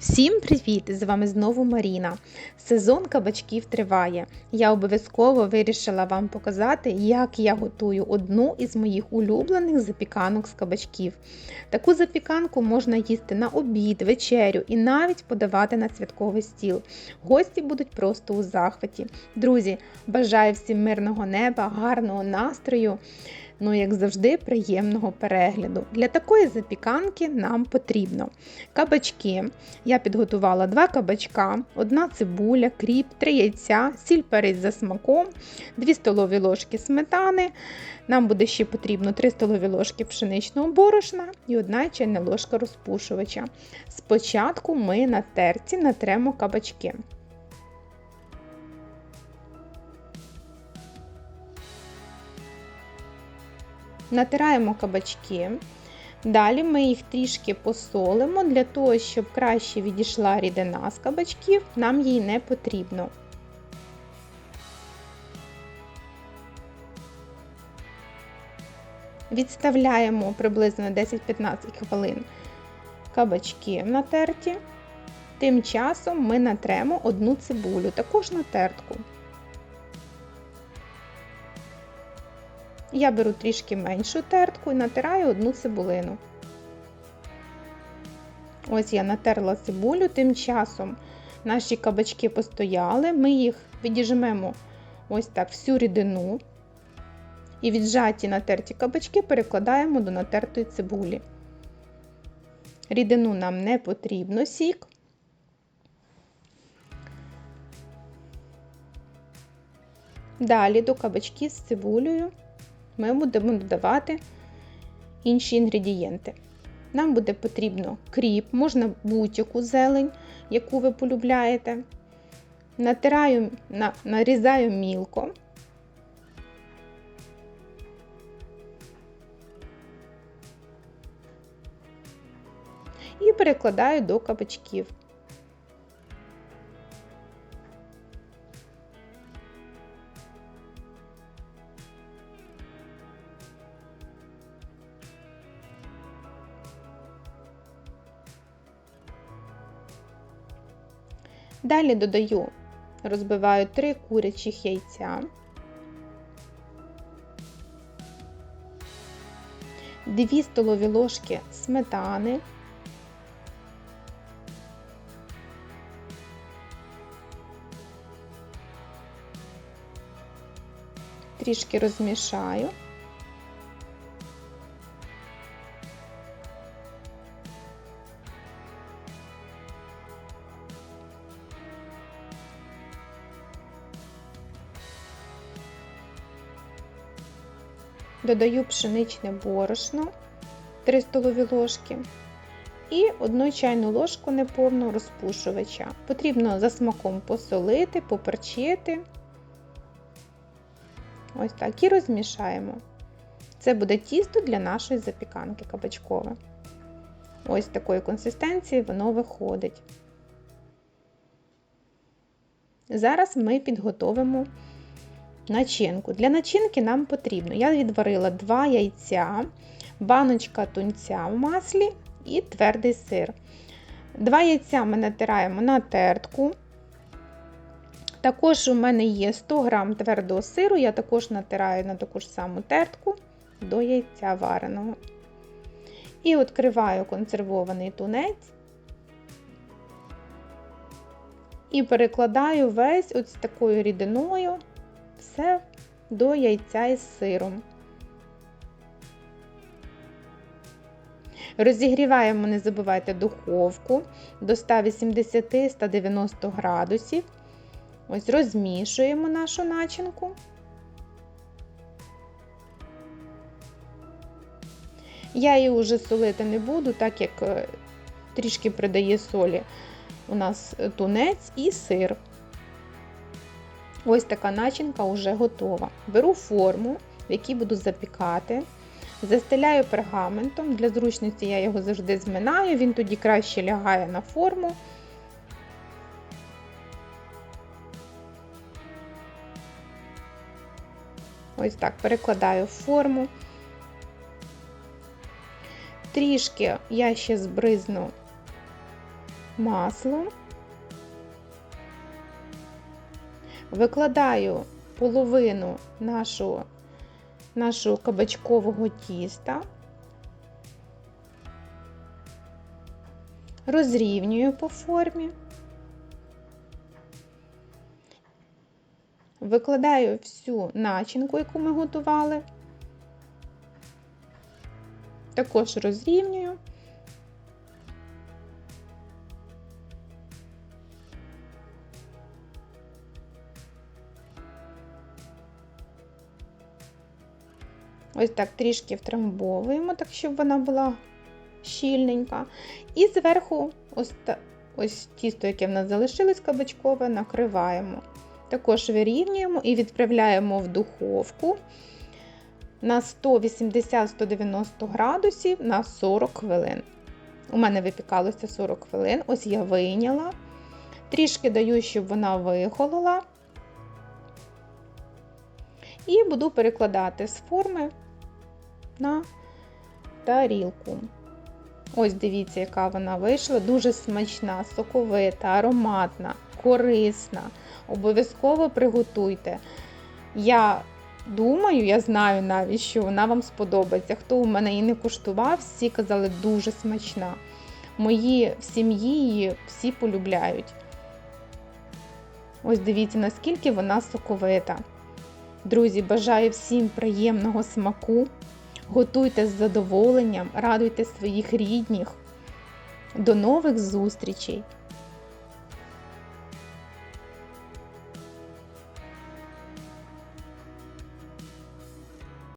Всім привіт! З вами знову Маріна. Сезон кабачків триває. Я обов'язково вирішила вам показати, як я готую одну із моїх улюблених запіканок з кабачків. Таку запіканку можна їсти на обід, вечерю і навіть подавати на святковий стіл. Гості будуть просто у захваті. Друзі, бажаю всім мирного неба, гарного настрою. Ну, як завжди, приємного перегляду. Для такої запіканки нам потрібно кабачки. Я підготувала два кабачка, одна цибуля, кріп, три яйця, сіль перець за смаком, 2 столові ложки сметани. Нам буде ще потрібно 3 столові ложки пшеничного борошна і 1 чайна ложка розпушувача. Спочатку ми на терці натремо кабачки. Натираємо кабачки. Далі ми їх трішки посолимо для того, щоб краще відійшла рідина з кабачків, нам їй не потрібно. Відставляємо приблизно 10-15 хвилин кабачки натерті. Тим часом ми натремо одну цибулю, також на Я беру трішки меншу тертку і натираю одну цибулину. Ось я натерла цибулю, тим часом наші кабачки постояли, ми їх відіжмемо ось так всю рідину. І віджаті натерті кабачки перекладаємо до натертої цибулі. Рідину нам не потрібно сік. Далі до кабачків з цибулею ми будемо додавати інші інгредієнти. Нам буде потрібно кріп, можна будь-яку зелень, яку ви полюбляєте. Натираю, на, нарізаю мілко. І перекладаю до кабачків. Далі додаю, розбиваю 3 курячих яйця, 2 столові ложки сметани, трішки розмішаю. Додаю пшеничне борошно 3 столові ложки і 1 чайну ложку неповну розпушувача. Потрібно за смаком посолити, поперчити. Ось так і розмішаємо. Це буде тісто для нашої запіканки кабачкове. Ось такої консистенції воно виходить. Зараз ми підготовимо начинку. Для начинки нам потрібно, я відварила 2 яйця, баночка тунця в маслі і твердий сир. Два яйця ми натираємо на тертку. Також у мене є 100 г твердого сиру, я також натираю на таку ж саму тертку до яйця вареного. І відкриваю консервований тунець. І перекладаю весь ось такою рідиною все до яйця із сиром. Розігріваємо, не забувайте, духовку до 180-190 градусів. Ось розмішуємо нашу начинку. Я її вже солити не буду, так як е, трішки придає солі у нас тунець і сир. Ось така начинка вже готова. Беру форму, в якій буду запікати, застеляю пергаментом. Для зручності я його завжди зминаю, він тоді краще лягає на форму. Ось так перекладаю форму. Трішки я ще збризну масло. Викладаю половину нашого, нашого кабачкового тіста, розрівнюю по формі, викладаю всю начинку, яку ми готували, також розрівнюю. Ось так трішки втрамбовуємо, так щоб вона була щільненька. І зверху, ось, ось тісто, яке в нас залишилось кабачкове, накриваємо. Також вирівнюємо і відправляємо в духовку на 180-190 градусів на 40 хвилин. У мене випікалося 40 хвилин, ось я вийняла. Трішки даю, щоб вона вихолола. І буду перекладати з форми на тарілку. Ось дивіться, яка вона вийшла. Дуже смачна, соковита, ароматна, корисна. Обов'язково приготуйте. Я думаю, я знаю навіть, що вона вам сподобається. Хто у мене її не куштував, всі казали, дуже смачна. Мої в сім'ї її всі полюбляють. Ось дивіться, наскільки вона соковита. Друзі, бажаю всім приємного смаку. Готуйте з задоволенням, радуйте своїх рідних. До нових зустрічей!